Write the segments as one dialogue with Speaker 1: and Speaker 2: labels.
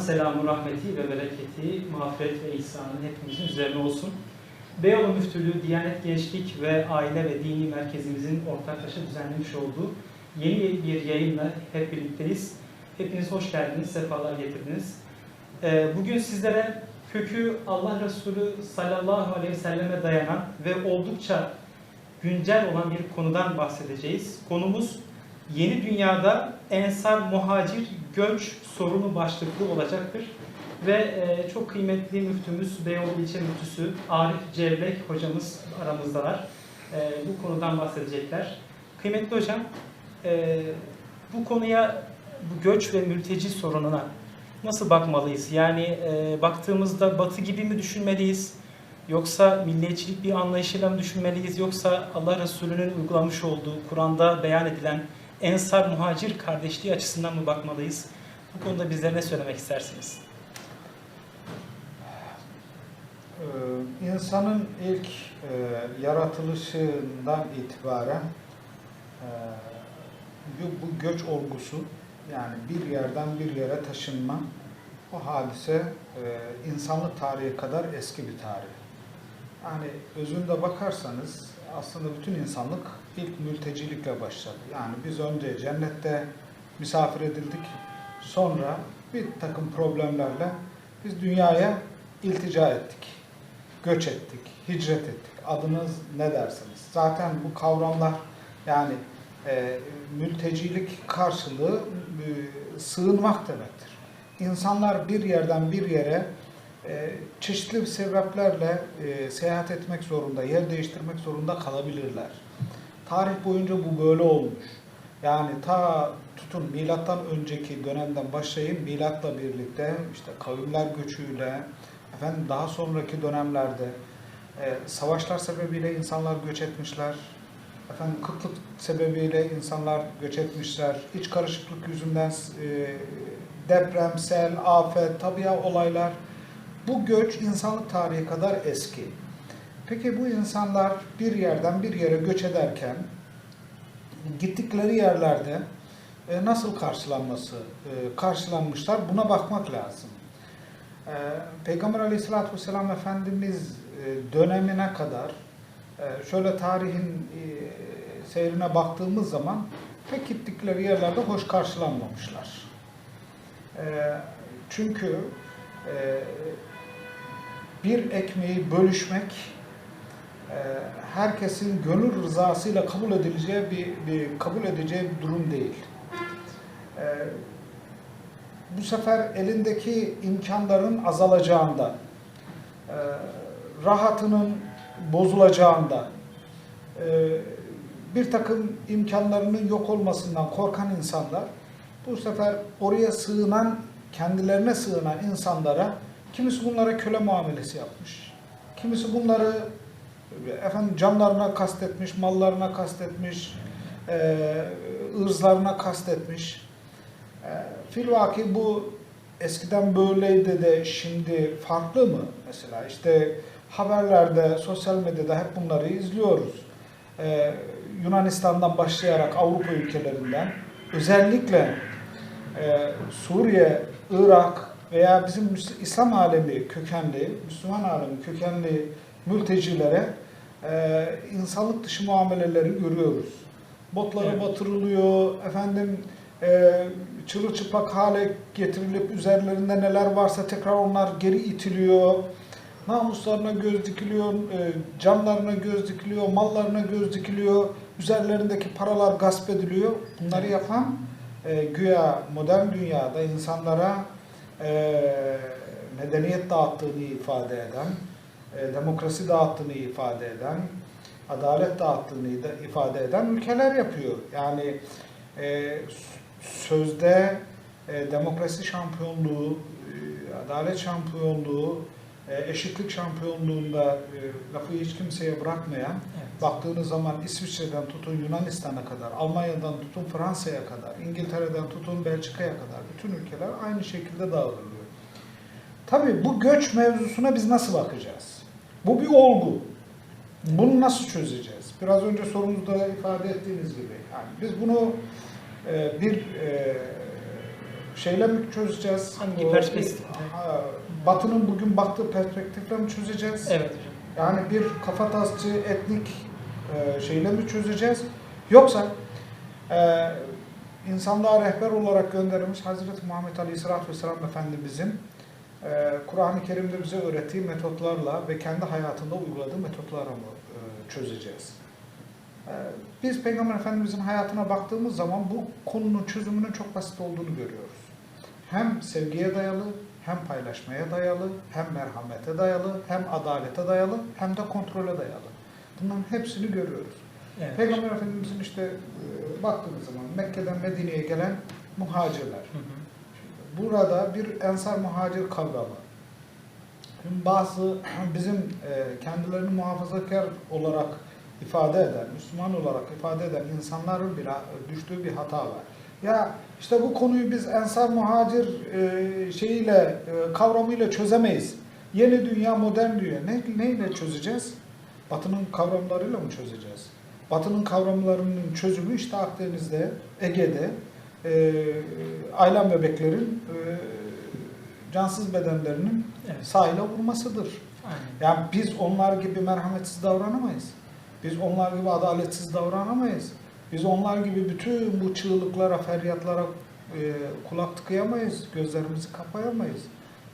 Speaker 1: selamı, rahmeti ve bereketi, mağfiret ve ihsanı hepimizin üzerine olsun. Beyoğlu Müftülüğü Diyanet Gençlik ve Aile ve Dini Merkezimizin ortaklaşa düzenlemiş olduğu yeni bir yayınla hep birlikteyiz. Hepiniz hoş geldiniz, sefalar getirdiniz. Ee, Bugün sizlere kökü Allah Resulü sallallahu aleyhi ve selleme dayanan ve oldukça güncel olan bir konudan bahsedeceğiz. Konumuz yeni dünyada ensar muhacir göç sorunu başlıklı olacaktır. Ve e, çok kıymetli müftümüz, Beyoğlu İlçe Müftüsü Arif Cevlek hocamız aramızdalar. E, bu konudan bahsedecekler. Kıymetli hocam, e, bu konuya, bu göç ve mülteci sorununa nasıl bakmalıyız? Yani e, baktığımızda batı gibi mi düşünmeliyiz? Yoksa milliyetçilik bir anlayışıyla mı düşünmeliyiz? Yoksa Allah Resulü'nün uygulamış olduğu, Kur'an'da beyan edilen ensar muhacir kardeşliği açısından mı bakmalıyız? Bu konuda bizlere ne söylemek istersiniz?
Speaker 2: Ee, insanın ilk e, yaratılışından itibaren e, bu, göç olgusu yani bir yerden bir yere taşınma o hadise e, insanlık tarihi kadar eski bir tarih. Yani özünde bakarsanız aslında bütün insanlık ilk mültecilikle başladı. Yani biz önce cennette misafir edildik. Sonra bir takım problemlerle biz dünyaya iltica ettik. Göç ettik, hicret ettik. Adınız ne dersiniz? Zaten bu kavramlar yani e, mültecilik karşılığı e, sığınmak demektir. İnsanlar bir yerden bir yere e, çeşitli sebeplerle e, seyahat etmek zorunda, yer değiştirmek zorunda kalabilirler. Tarih boyunca bu böyle olmuş. Yani ta tutun milattan önceki dönemden başlayın milatla birlikte işte kavimler göçüyle efendim daha sonraki dönemlerde e, savaşlar sebebiyle insanlar göç etmişler. Efendim kıtlık sebebiyle insanlar göç etmişler. İç karışıklık yüzünden e, deprem, sel, afet, tabiat olaylar bu göç insanlık tarihi kadar eski. Peki bu insanlar bir yerden bir yere göç ederken gittikleri yerlerde e, nasıl karşılanması e, karşılanmışlar buna bakmak lazım. E, Peygamber Aleyhisselatü Vesselam Efendimiz dönemine kadar şöyle tarihin seyrine baktığımız zaman pek gittikleri yerlerde hoş karşılanmamışlar. Çünkü bir ekmeği bölüşmek herkesin gönül rızasıyla kabul edileceği bir, bir kabul edeceği bir durum değil. E, bu sefer elindeki imkanların azalacağında, e, rahatının bozulacağında, e, bir takım imkanlarının yok olmasından korkan insanlar bu sefer oraya sığınan, kendilerine sığınan insanlara kimisi bunlara köle muamelesi yapmış. Kimisi bunları efendim canlarına kastetmiş, mallarına kastetmiş, e, ırzlarına kastetmiş. E, filvaki bu eskiden böyleydi de şimdi farklı mı? Mesela işte haberlerde, sosyal medyada hep bunları izliyoruz. E, Yunanistan'dan başlayarak Avrupa ülkelerinden özellikle e, Suriye, Irak veya bizim İslam alemi kökenli, Müslüman alemi kökenli mültecilere e, insanlık dışı muameleleri görüyoruz. Botlara
Speaker 1: Evet.
Speaker 2: batırılıyor, efendim e, çırılçıplak hale getirilip üzerlerinde neler varsa tekrar onlar geri itiliyor. Namuslarına göz dikiliyor, e, canlarına göz dikiliyor, mallarına göz dikiliyor, üzerlerindeki paralar gasp ediliyor. Bunları yapan e, güya modern dünyada insanlara e, medeniyet dağıttığını ifade eden, e, demokrasi dağıttığını ifade eden, adalet dağıttığını da ifade eden ülkeler yapıyor. Yani e, sözde e, demokrasi şampiyonluğu, e, adalet şampiyonluğu, e, eşitlik şampiyonluğunda e, lafı hiç kimseye bırakmayan,
Speaker 1: Evet.
Speaker 2: baktığınız zaman İsviçre'den tutun Yunanistan'a kadar, Almanya'dan tutun Fransa'ya kadar, İngiltere'den tutun Belçika'ya kadar bütün ülkeler aynı şekilde dağılıyor. Tabii bu göç mevzusuna biz nasıl bakacağız? Bu bir olgu. Bunu nasıl çözeceğiz? Biraz önce sorunuzda ifade ettiğiniz gibi. Yani biz bunu e, bir e, şeyle mi çözeceğiz?
Speaker 1: Hangi
Speaker 2: O- Batı'nın bugün baktığı perspektifle mi çözeceğiz?
Speaker 1: Evet.
Speaker 2: Yani bir kafatasçı etnik e, şeyle mi çözeceğiz? Yoksa e, insanlığa rehber olarak gönderilmiş Hazreti Muhammed Aleyhisselatü Vesselam Efendimizin Kur'an-ı Kerim'de bize öğrettiği metotlarla ve kendi hayatında uyguladığı metotlarla mı e, çözeceğiz? E, biz Peygamber Efendimizin hayatına baktığımız zaman bu konunun çözümünün çok basit olduğunu görüyoruz. Hem sevgiye dayalı, hem paylaşmaya dayalı, hem merhamete dayalı, hem adalete dayalı, hem de kontrole dayalı. Bunların hepsini görüyoruz.
Speaker 1: Evet.
Speaker 2: Peygamber Efendimizin işte e, baktığımız zaman Mekke'den Medine'ye gelen muhacirler.
Speaker 1: Hı hı.
Speaker 2: Burada bir ensar muhacir kavramı. Şimdi bazı bizim e, kendilerini muhafazakar olarak ifade eden, Müslüman olarak ifade eden insanların bile düştüğü bir hata var. Ya işte bu konuyu biz ensar muhacir e, şeyiyle e, kavramıyla çözemeyiz. Yeni dünya, modern dünya. Ne, neyle çözeceğiz? Batı'nın kavramlarıyla mı çözeceğiz? Batı'nın kavramlarının çözümü işte Akdeniz'de, Ege'de, e, aylan bebeklerin e, cansız bedenlerinin
Speaker 1: Evet.
Speaker 2: sahile vurmasıdır.
Speaker 1: Aynen.
Speaker 2: Yani biz onlar gibi merhametsiz davranamayız. Biz onlar gibi adaletsiz davranamayız. Biz onlar gibi bütün bu çığlıklara, feryatlara e, kulak tıkayamayız, gözlerimizi kapayamayız.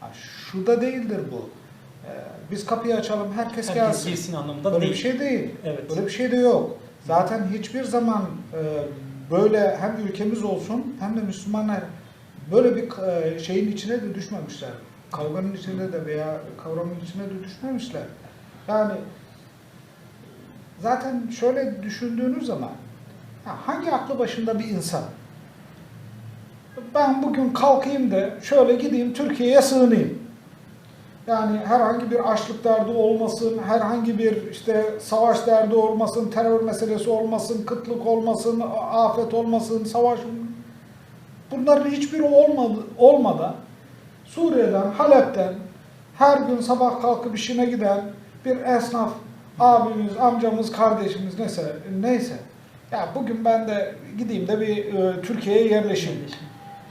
Speaker 2: Ha, şu da değildir bu. E, biz kapıyı açalım, herkes,
Speaker 1: Herkes
Speaker 2: gelsin.
Speaker 1: girsin anlamında
Speaker 2: Böyle
Speaker 1: değil.
Speaker 2: bir şey değil.
Speaker 1: Evet.
Speaker 2: Böyle bir şey de yok. Zaten hiçbir zaman e, böyle hem ülkemiz olsun hem de Müslümanlar böyle bir e, şeyin içine de düşmemişler. Kavganın içine de veya kavramın içine de düşmemişler. Yani zaten şöyle düşündüğünüz zaman hangi aklı başında bir insan ben bugün kalkayım da şöyle gideyim Türkiye'ye sığınayım. Yani herhangi bir açlık derdi olmasın, herhangi bir işte savaş derdi olmasın, terör meselesi olmasın, kıtlık olmasın, afet olmasın, savaş bunların hiçbiri olmadı, olmadan Suriye'den, Halep'ten her gün sabah kalkıp işine giden bir esnaf abimiz, amcamız, kardeşimiz neyse, neyse. Ya bugün ben de gideyim de bir e, Türkiye'ye yerleşeyim.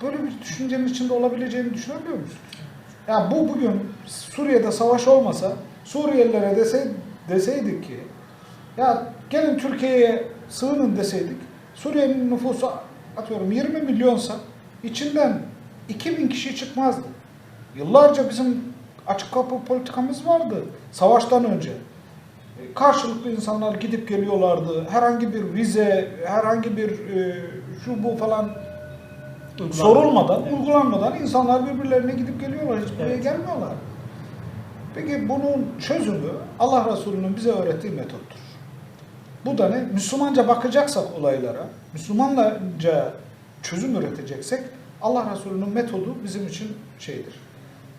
Speaker 2: Böyle bir düşüncenin içinde olabileceğini düşünebiliyor musun? Ya bu bugün Suriye'de savaş olmasa Suriyelilere dese, deseydik ki ya gelin Türkiye'ye sığının deseydik Suriye'nin nüfusu atıyorum 20 milyonsa içinden 2000 kişi çıkmazdı. Yıllarca bizim açık kapı politikamız vardı savaştan önce. E, Karşılıklı insanlar gidip geliyorlardı. Herhangi bir vize, herhangi bir e, şu bu falan. Sorulmadan,
Speaker 1: Evet.
Speaker 2: uygulanmadan insanlar birbirlerine gidip geliyorlar. Hiç buraya
Speaker 1: Evet.
Speaker 2: gelmiyorlar. Peki bunun çözümü Allah Resulü'nün bize öğrettiği metottur. Bu da ne? Müslümanca bakacaksak olaylara, Müslümanca çözüm üreteceksek Allah Resulü'nün metodu bizim için şeydir.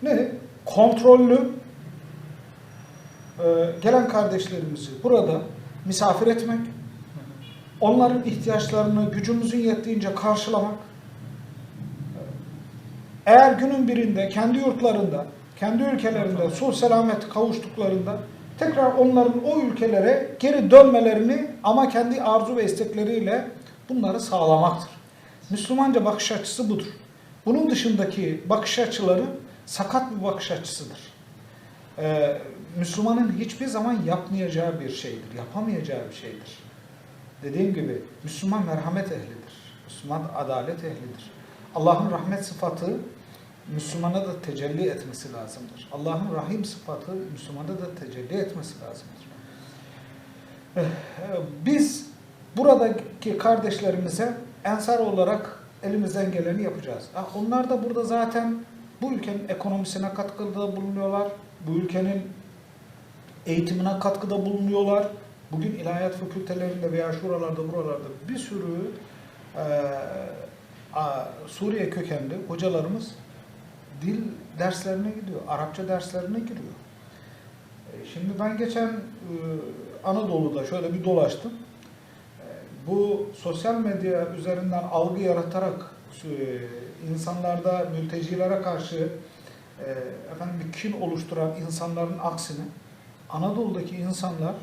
Speaker 2: Ne? Kontrollü e, gelen kardeşlerimizi burada misafir etmek, onların ihtiyaçlarını gücümüzün yettiğince karşılamak, eğer günün birinde kendi yurtlarında, kendi ülkelerinde sulh selamet kavuştuklarında tekrar onların o ülkelere geri dönmelerini ama kendi arzu ve istekleriyle bunları sağlamaktır. Müslümanca bakış açısı budur. Bunun dışındaki bakış açıları sakat bir bakış açısıdır. Ee, Müslümanın hiçbir zaman yapmayacağı bir şeydir, yapamayacağı bir şeydir. Dediğim gibi Müslüman merhamet ehlidir. Müslüman adalet ehlidir. Allah'ın rahmet sıfatı Müslümana da tecelli etmesi lazımdır. Allah'ın rahim sıfatı Müslümana da tecelli etmesi lazımdır. Eh, Biz buradaki kardeşlerimize ensar olarak elimizden geleni yapacağız. Ha, Onlar da burada zaten bu ülkenin ekonomisine katkıda bulunuyorlar. Bu ülkenin eğitimine katkıda bulunuyorlar. Bugün ilahiyat fakültelerinde veya şuralarda buralarda bir sürü e, a, Suriye kökenli hocalarımız dil derslerine gidiyor, Arapça derslerine giriyor. E, şimdi ben geçen e, Anadolu'da şöyle bir dolaştım. E, bu sosyal medya üzerinden algı yaratarak insanlarda mültecilere karşı efendim bir kin oluşturan insanların aksine Anadolu'daki insanlar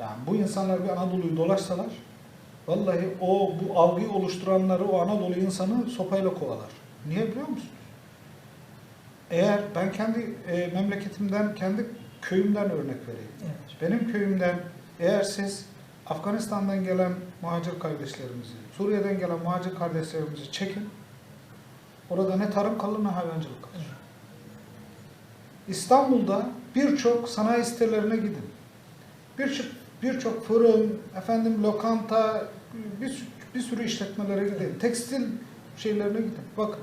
Speaker 2: yani bu insanlar bir Anadolu'yu dolaşsalar vallahi o bu algıyı oluşturanları o Anadolu insanı sopayla kovalar. Niye biliyor musunuz? Eğer ben kendi e, memleketimden, kendi köyümden örnek vereyim.
Speaker 1: Evet.
Speaker 2: Benim köyümden eğer siz Afganistan'dan gelen muhacir kardeşlerimizi, Suriye'den gelen muhacir kardeşlerimizi çekin. Orada ne tarım kalır ne hayvancılık kalır. İstanbul'da birçok sanayi sitelerine gidin. Birçok birçok fırın, efendim lokanta, bir, bir sürü işletmelere gidin. Tekstil şeylerine gidin. Bakın.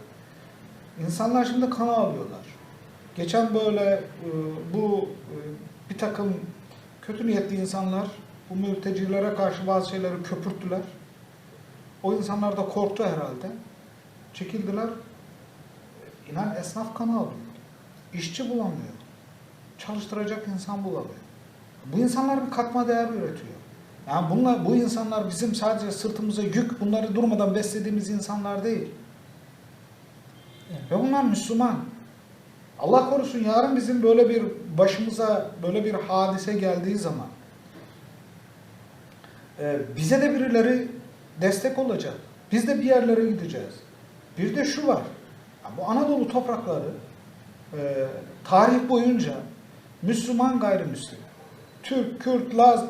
Speaker 2: İnsanlar şimdi kan alıyorlar. Geçen böyle e, bu e, bir takım kötü niyetli insanlar bu mültecilere karşı bazı şeyleri köpürttüler. O insanlar da korktu herhalde. Çekildiler. İnan esnaf kanı alıyor. İşçi bulamıyor. Çalıştıracak insan bulamıyor. Bu insanlar bir katma değer üretiyor. Yani bunlar, bu insanlar bizim sadece sırtımıza yük, bunları durmadan beslediğimiz insanlar değil. Ve bunlar Müslüman. Allah korusun yarın bizim böyle bir başımıza böyle bir hadise geldiği zaman e, bize de birileri destek olacak. Biz de bir yerlere gideceğiz. Bir de şu var. Bu Anadolu toprakları e, tarih boyunca Müslüman gayrimüslim, Türk, Kürt, Laz, e,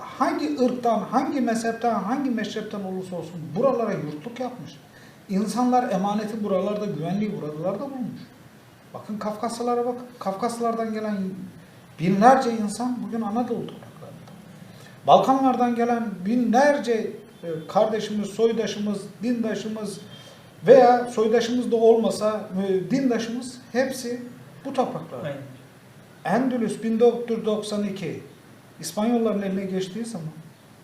Speaker 2: hangi ırktan, hangi mezhepten, hangi meşrepten olursa olsun buralara yurtluk yapmış. İnsanlar emaneti buralarda, güvenliği buralarda bulmuş. Bakın Kafkasyalara bak. Kafkaslardan gelen binlerce insan bugün Anadolu topraklarında. Balkanlardan gelen binlerce e, kardeşimiz, soydaşımız, dindaşımız veya soydaşımız da olmasa e, dindaşımız hepsi bu topraklarda.
Speaker 1: Aynen.
Speaker 2: Endülüs 1492 İspanyolların eline geçtiği zaman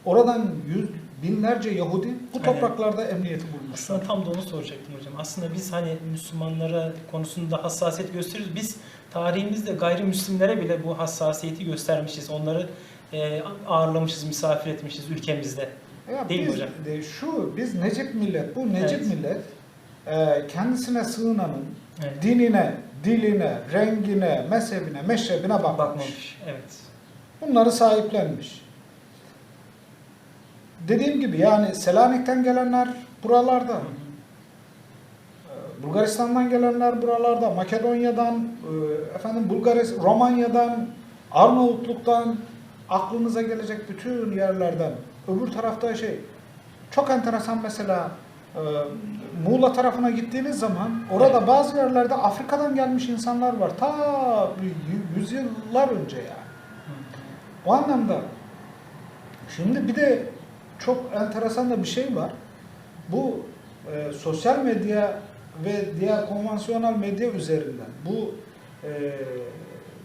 Speaker 2: oradan binlerce Yahudi bu
Speaker 1: Aynen.
Speaker 2: topraklarda emniyeti bulmuşlar.
Speaker 1: Aslında tam da onu soracaktım hocam. Aslında biz hani Müslümanlara konusunda hassasiyet gösteriyoruz. Biz tarihimizde gayrimüslimlere bile bu hassasiyeti göstermişiz. Onları e, ağırlamışız, misafir etmişiz ülkemizde.
Speaker 2: Ya
Speaker 1: Değil mi
Speaker 2: biz
Speaker 1: hocam?
Speaker 2: de şu biz Necip millet, bu Necip
Speaker 1: Evet.
Speaker 2: millet e, kendisine sığınanın
Speaker 1: Evet.
Speaker 2: dinine, diline, rengine, mezhebine, meşrebine bakmamış.
Speaker 1: Bakmamış. Evet.
Speaker 2: Bunları sahiplenmiş. Dediğim gibi yani Selanik'ten gelenler buralarda. Ee, Bulgaristan'dan gelenler buralarda, Makedonya'dan, e, efendim Bulgaris, Romanya'dan, Arnavutluk'tan, aklınıza gelecek bütün yerlerden. Öbür tarafta şey, çok enteresan mesela e, Muğla tarafına gittiğiniz zaman orada bazı yerlerde Afrika'dan gelmiş insanlar var. Ta yüzyıllar önce yani. O anlamda şimdi bir de çok enteresan da bir şey var. Bu e, sosyal medya ve diğer konvansiyonel medya üzerinden bu e,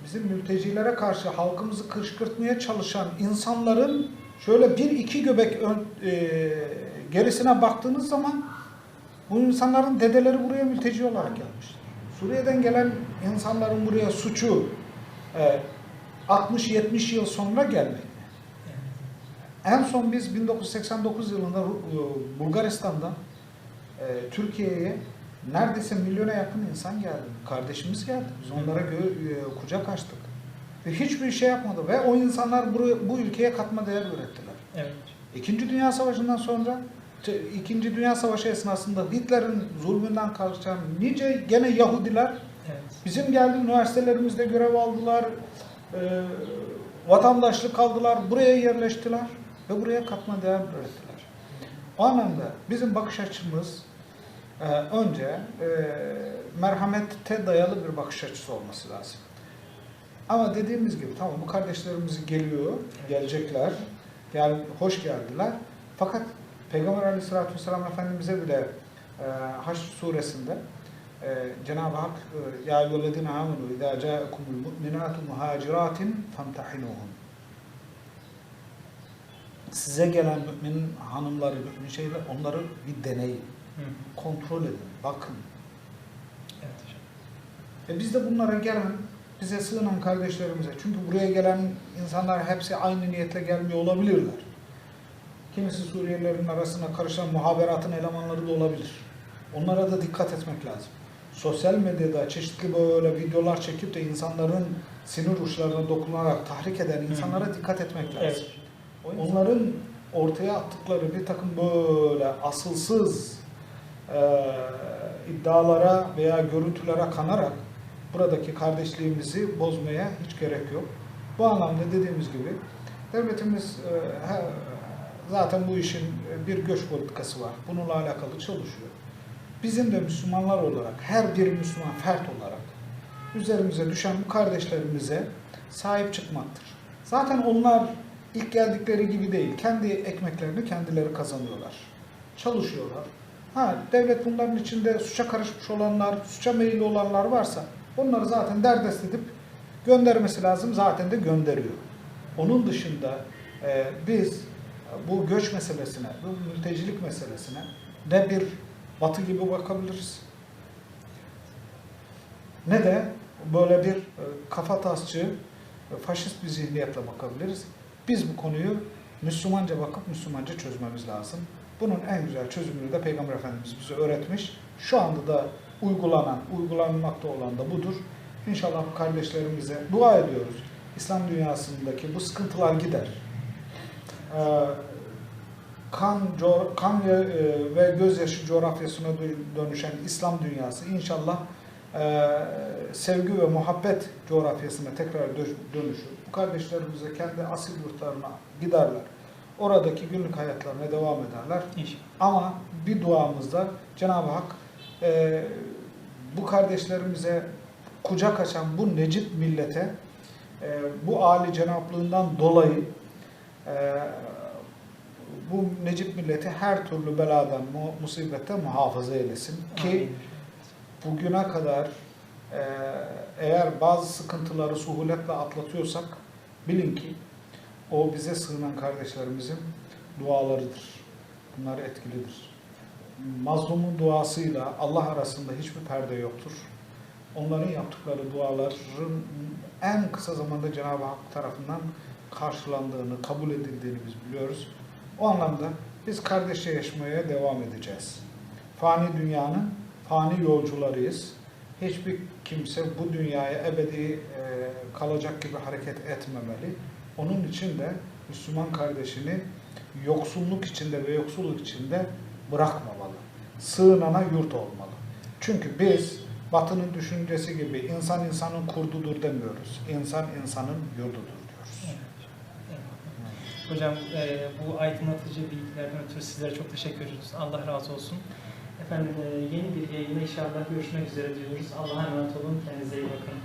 Speaker 2: bizim mültecilere karşı halkımızı kışkırtmaya çalışan insanların şöyle bir iki göbek ön, e, gerisine baktığınız zaman bu insanların dedeleri buraya mülteci olarak gelmişler. Suriye'den gelen insanların buraya suçu e, 60-70 yıl sonra gelmekte. En son biz 1989 yılında e, Bulgaristan'dan e, Türkiye'ye neredeyse milyona yakın insan geldi. Kardeşimiz geldi. Biz onlara gö- e, kucak açtık. Ve hiçbir şey yapmadı. Ve o insanlar bu, bu ülkeye katma değer ürettiler.
Speaker 1: Evet.
Speaker 2: İkinci Dünya Savaşı'ndan sonra İkinci Dünya Savaşı esnasında Hitler'in zulmünden kaçan nice gene Yahudiler
Speaker 1: Evet.
Speaker 2: Bizim geldi üniversitelerimizde görev aldılar, e, vatandaşlık aldılar, buraya yerleştiler ve buraya katma değer ürettiler. O anlamda bizim bakış açımız e, önce e, merhamete dayalı bir bakış açısı olması lazım. Ama dediğimiz gibi tamam bu kardeşlerimiz geliyor, gelecekler, gel, hoş geldiler. Fakat Peygamber Aleyhisselatü Vesselam Efendimiz'e bile e, Haç suresinde ee, Cenab-ı Hak e, ya eyyühellezine amenu izâ câekumul mu'minâtu muhâcirâtin femtahinuhun Size gelen mümin hanımları, mümin şeyler onları bir deneyin,
Speaker 1: Hı hı.
Speaker 2: kontrol edin, bakın.
Speaker 1: Evet hocam.
Speaker 2: Ve biz de bunlara gelen, bize sığınan kardeşlerimize, çünkü buraya gelen insanlar hepsi aynı niyetle gelmiyor olabilirler. Kimisi Suriyelilerin arasına karışan muhaberatın elemanları da olabilir. Onlara da dikkat etmek lazım. Sosyal medyada çeşitli böyle videolar çekip de insanların sinir uçlarına dokunarak tahrik eden insanlara dikkat etmek lazım.
Speaker 1: Evet.
Speaker 2: Onların ortaya attıkları bir takım böyle asılsız e, iddialara veya görüntülere kanarak buradaki kardeşliğimizi bozmaya hiç gerek yok. Bu anlamda dediğimiz gibi devletimiz e, zaten bu işin bir göç politikası var. Bununla alakalı çalışıyor. Bizim de Müslümanlar olarak, her bir Müslüman fert olarak üzerimize düşen bu kardeşlerimize sahip çıkmaktır. Zaten onlar ilk geldikleri gibi değil. Kendi ekmeklerini kendileri kazanıyorlar. Çalışıyorlar. Ha, devlet bunların içinde suça karışmış olanlar, suça meyilli olanlar varsa onları zaten derdest edip göndermesi lazım. Zaten de gönderiyor. Onun dışında e, biz bu göç meselesine, bu mültecilik meselesine ne bir batı gibi bakabiliriz ne de böyle bir e, kafa tasçı, e, faşist bir zihniyetle bakabiliriz. Biz bu konuyu Müslümanca bakıp Müslümanca çözmemiz lazım. Bunun en güzel çözümünü de Peygamber Efendimiz bize öğretmiş. Şu anda da uygulanan, uygulanmakta olan da budur. İnşallah kardeşlerimize dua ediyoruz. İslam dünyasındaki bu sıkıntılar gider. Ee, kan, co- kan ve, e, ve gözyaşı coğrafyasına dö- dönüşen İslam dünyası inşallah sevgi ve muhabbet coğrafyasına tekrar dö- dönüşür. Bu kardeşlerimize kendi asil yurtlarına giderler. Oradaki günlük hayatlarına devam ederler.
Speaker 1: İnşallah.
Speaker 2: Ama bir duamızda Cenab-ı Hak e, bu kardeşlerimize kucak açan bu Necip millete e, bu âli cenaplığından dolayı e, bu Necip milleti her türlü beladan, mu, musibetten muhafaza eylesin. Ki
Speaker 1: Amin.
Speaker 2: Bugüne kadar e, eğer bazı sıkıntıları suhuletle atlatıyorsak bilin ki o bize sığınan kardeşlerimizin dualarıdır. Bunlar etkilidir. Mazlumun duasıyla Allah arasında hiçbir perde yoktur. Onların yaptıkları duaların en kısa zamanda Cenab-ı Hak tarafından karşılandığını, kabul edildiğini biz biliyoruz. O anlamda biz kardeşçe yaşamaya devam edeceğiz. Fani dünyanın fani yolcularıyız. Hiçbir kimse bu dünyaya ebedi e, kalacak gibi hareket etmemeli. Onun için de Müslüman kardeşini yoksulluk içinde ve yoksulluk içinde bırakmamalı. Sığınana yurt olmalı. Çünkü biz Batı'nın düşüncesi gibi insan insanın kurdudur demiyoruz. İnsan insanın yurdudur diyoruz.
Speaker 1: Evet. Hocam e, bu aydınlatıcı bilgilerden ötürü sizlere çok teşekkür ediyoruz. Allah razı olsun. Efendim e, yeni bir yayına inşallah görüşmek üzere diyoruz. Allah'a emanet olun. Kendinize iyi bakın.